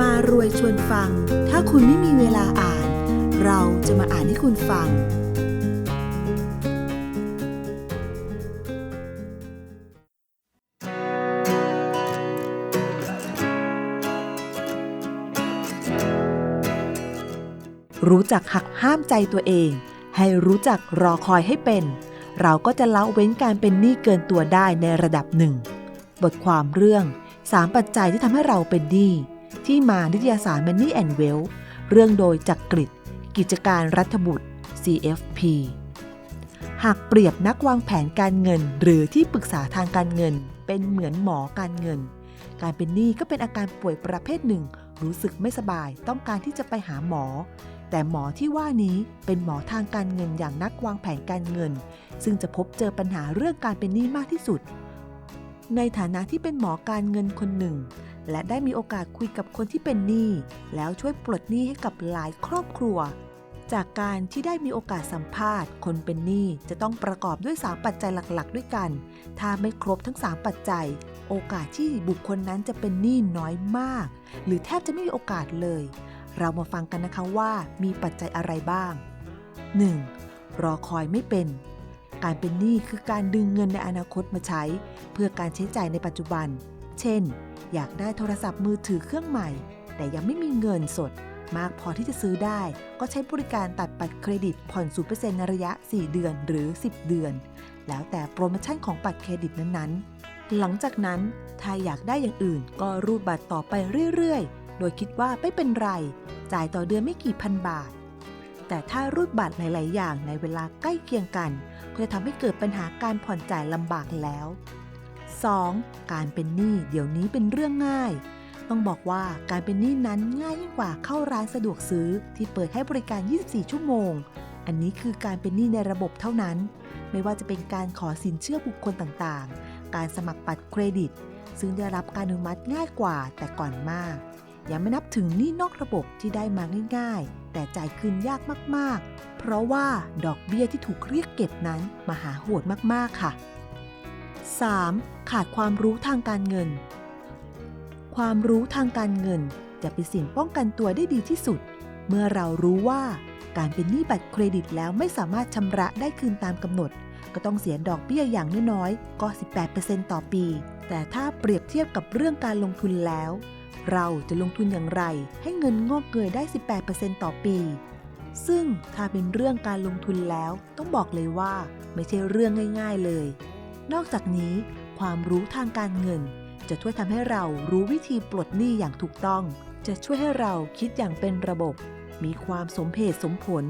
มารวยชวนฟัง ถ้าคุณไม่มีเวลาอ่าน เราจะมาอ่านให้คุณฟัง รู้จักหักห้ามใจตัวเอง ให้รู้จักรอคอยให้เป็น เราก็จะละเว้นการเป็นหนี้เกินตัวได้ในระดับหนึ่ง บทความเรื่อง3ปัจจัยที่ทำให้เราเป็นหนี้ ที่มานิตยสาร Money and Wealth เรื่องโดยจักกริดกิจการรัฐบุตร CFP หากเปรียบนักวางแผนการเงิน หรือที่ปรึกษาทางการเงิน เป็นเหมือนหมอการเงิน การเป็นหนี้ก็เป็นอาการป่วยประเภทหนึ่ง รู้สึกไม่สบายต้องการที่จะไปหาหมอ แต่หมอที่ว่านี้เป็นหมอทางการเงินอย่างนักวางแผนการเงิน ซึ่งจะพบเจอปัญหาเรื่องการเป็นหนี้มากที่สุด ในฐานะที่เป็นหมอการเงินคนหนึ่ง และได้มีโอกาสคุยกับคนที่เป็นหนี้แล้วช่วยปลดหนี้ให้กับหลายครอบครัว จากการที่ได้มีโอกาสสัมภาษณ์ คนเป็นหนี้จะต้องประกอบด้วย 3 ปัจจัยหลักๆ ด้วยกัน ถ้าไม่ครบทั้ง 3 ปัจจัย โอกาสที่บุคคลนั้นจะเป็นหนี้น้อยมาก หรือแทบจะไม่มีโอกาสเลย เรามาฟังกันนะคะว่ามีปัจจัยอะไรบ้าง 1. รอคอยไม่เป็นการเป็นหนี้คือการดึงเงินในอนาคตมาใช้ เพื่อการใช้จ่ายในปัจจุบัน เช่น อยากได้โทรศัพท์มือถือเครื่องใหม่ แต่ยังไม่มีเงินสด มากพอที่จะซื้อได้ ก็ใช้บริการตัดบัตรเครดิตผ่อน 0%ในระยะ 4 เดือนหรือ 10 เดือน แล้วแต่โปรโมชั่นของบัตรเครดิตนั้นๆ หลังจากนั้น ถ้าอยากได้อย่างอื่น ก็รูดบัตรต่อไปเรื่อยๆ โดยคิดว่าไม่เป็นไร จ่ายต่อเดือนไม่กี่พันบาท แต่ถ้ารูดบัตรหลาย ๆ อย่างในเวลาใกล้เคียงกัน ก็จะทำให้เกิดปัญหาการผ่อนจ่ายลำบากแล้ว 2. การเป็นหนี้เดี๋ยวนี้เป็นเรื่องง่าย ต้องบอกว่าการเป็นหนี้นั้นง่ายยิ่งกว่าเข้าร้านสะดวกซื้อที่เปิดให้บริการ 24 ชั่วโมง อันนี้คือการเป็นหนี้ในระบบเท่านั้น ไม่ว่าจะเป็นการขอสินเชื่อบุคคลต่างๆ การสมัครบัตรเครดิต ซึ่งได้รับการอนุมัติง่ายกว่าแต่ก่อนมากยังไม่นับถึงหนี้นอกระบบที่ได้มาง่าย ๆ แต่จ่ายคืนยากมากๆ เพราะว่าดอกเบี้ยที่ถูกเรียกเก็บนั้นมหาโหดมากๆค่ะ 3. ขาดความรู้ทางการเงิน ความรู้ทางการเงินจะเป็นสิ่งป้องกันตัวได้ดีที่สุด เมื่อเรารู้ว่าการเป็นหนี้บัตรเครดิตแล้วไม่สามารถชำระได้คืนตามกำหนด ก็ต้องเสียดอกเบี้ยอย่างน้อยๆก็ 18%ต่อปี แต่ถ้าเปรียบเทียบกับเรื่องการลงทุนแล้ว เราจะลงทุนอย่างไร ให้เงินงอกเกยได้ 18%ต่อปี ซึ่งถ้าเป็นเรื่องการลงทุนแล้วต้องบอกเลยว่า ไม่ใช่เรื่องง่าย ๆเลย นอกจากนี้ ความรู้ทางการเงิน จะช่วยทำให้เรารู้วิธีปลดหนี้อย่างถูกต้อง จะช่วยให้เราคิดอย่างเป็นระบบ มีความสมเหตุสมผล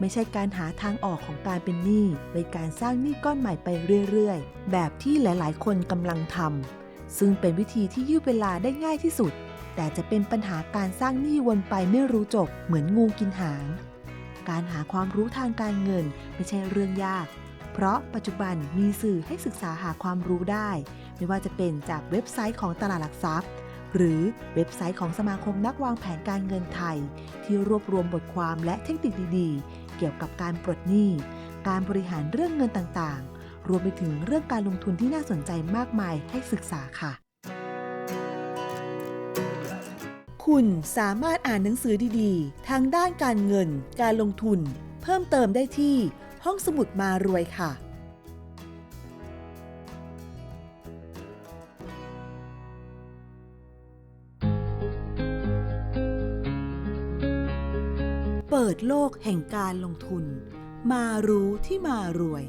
ไม่ใช่การหาทางออกของการเป็นหนี้โดยการสร้างหนี้ก้อนใหม่ไปเรื่อยๆ แบบที่หลายๆ คนกำลังทำซึ่งเป็นวิธีที่ยืดเวลาได้ง่ายที่สุด แต่จะเป็นปัญหาการสร้างหนี้วนไปไม่รู้จบเหมือนงูกินหางการหาความรู้ทางการเงินไม่ใช่เรื่องยาก เพราะปัจจุบันมีสื่อให้ศึกษาหาความรู้ได้ ไม่ว่าจะเป็นจากเว็บไซต์ของตลาดหลักทรัพย์ หรือเว็บไซต์ของสมาคมนักวางแผนการเงินไทย ที่รวบรวมบทความและเทคนิคดีๆ เกี่ยวกับการปลดหนี้ การบริหารเรื่องเงินต่างๆ รวมไปถึงเรื่องการลงทุนที่น่าสนใจมากมายให้ศึกษาค่ะคุณสามารถอ่านหนังสือดีๆ ทางด้านการเงิน การลงทุน เพิ่มเติมได้ที่ ห้องสมุดมารวยค่ะ เปิดโลกแห่งการลงทุน มารู้ที่มารวย